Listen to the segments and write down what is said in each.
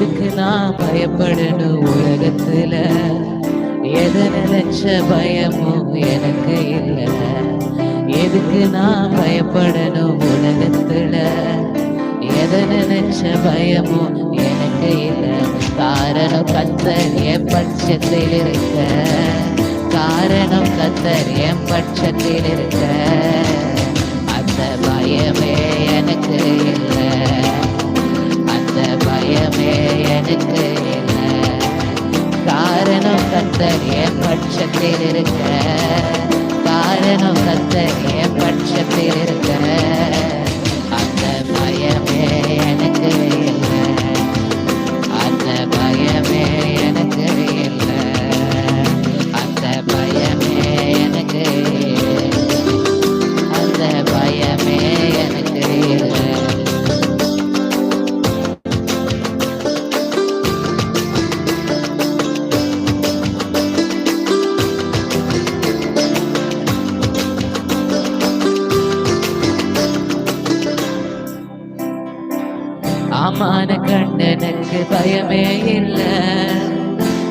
எதுக்கு நான் பயப்படணும் உலகத்துல? எதை நினைச்ச பயமும் எனக்கு இல்லை. எதுக்கு நான் பயப்படணும் உலகத்துல? எதை நினைச்ச பயமும் எனக்கு இல்லை. காரணம் கத்தர் என் பட்சத்தில் இருக்க. காரணம் கத்தர் என் பட்சத்தில் இருக்க. அந்த பயமே எனக்கு பட்சத்தில் இருக்க காரணம் கத்தர் பட்சத்தில் இருக்க ஆமான கண்ணனுக்கு பயமே இல்ல.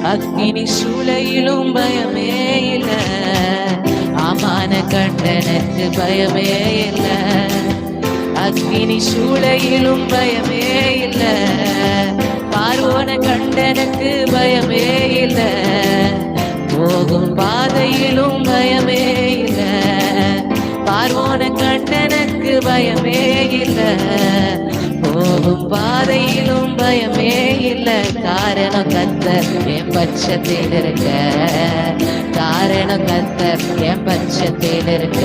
அக்கினி சூளையிலும் பயமே இல்ல. ஆமான கண்ணனுக்கு பயமே இல்ல. அக்கினி சூளையிலும் பயமே இல்ல. பார்வோன கண்டனுக்கு பயமே இல்ல. போகும் பாதையிலும் பயமே இல்ல. பார்வோன கண்டனுக்கு பயமே இல்லை. காரணம் கத்தர் என் பட்சத்தில் இருக்க. கத்தர் என் பட்சத்தில் இருக்க.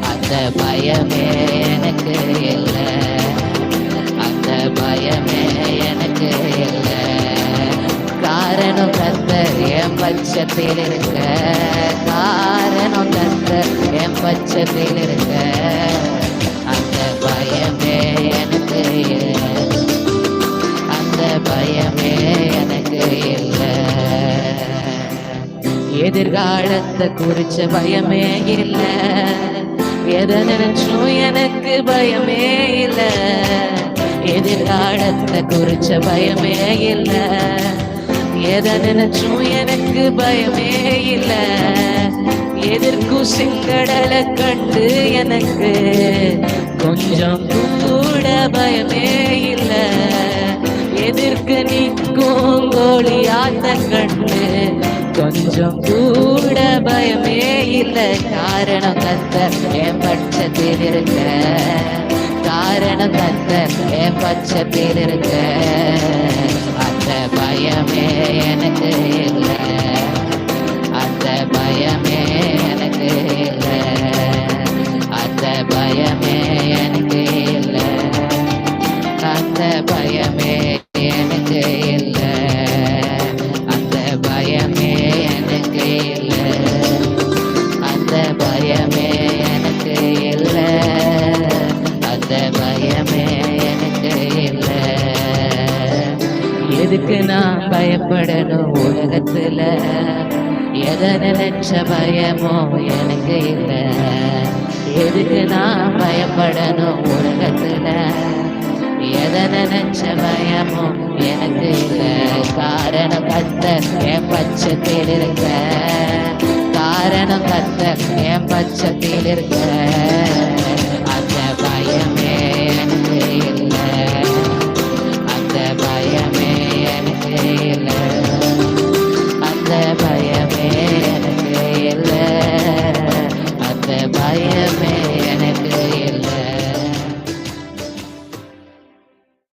அந்த பயமே எனக்கு இல்லை. அந்த பயமே எனக்கு இல்லை. காரணம் கத்தர் என் பட்சத்தில் இருக்க. காரணம் கத்தர் என் பட்சத்தில் இருக்க. இல்லை எதிர்காலத்தை குறிச்ச பயமே இல்லை. எதை நினைச்சும் எனக்கு பயமே இல்லை. எதிர்காலத்தை குறிச்ச பயமே இல்லை. எதை நினைச்சும் எனக்கு பயமே இல்லை. எதிர்க்கும் செங்கடலை கண்டு எனக்கு கொஞ்சம் கூட பயமே எதிர்க்க நிற்கும் கோழியாத்த கண்டு கொஞ்சம் கூட பயமே இல்லை. காரணம் கத்த என் பட்சத்தில் இருக்க. காரணம் கத்த என் பட்சத்தில் இருக்க. அந்த பயமே எனக்கு இல்லை. அந்த பயமே எதுக்கு நான் பயப்படணும் உலகத்துல. எதை நினைச்ச பயமோ எனக்கு இல்லை. எதுக்கு நான் பயப்படணும் உலகத்துல? எதை நினைச்ச பயமோ எனக்கு இல்லை. காரணம் கத்த என் பச்சத்தில் இருக்க. காரணம் கத்த என் பச்சத்தில் இருக்க. அந்த பயம்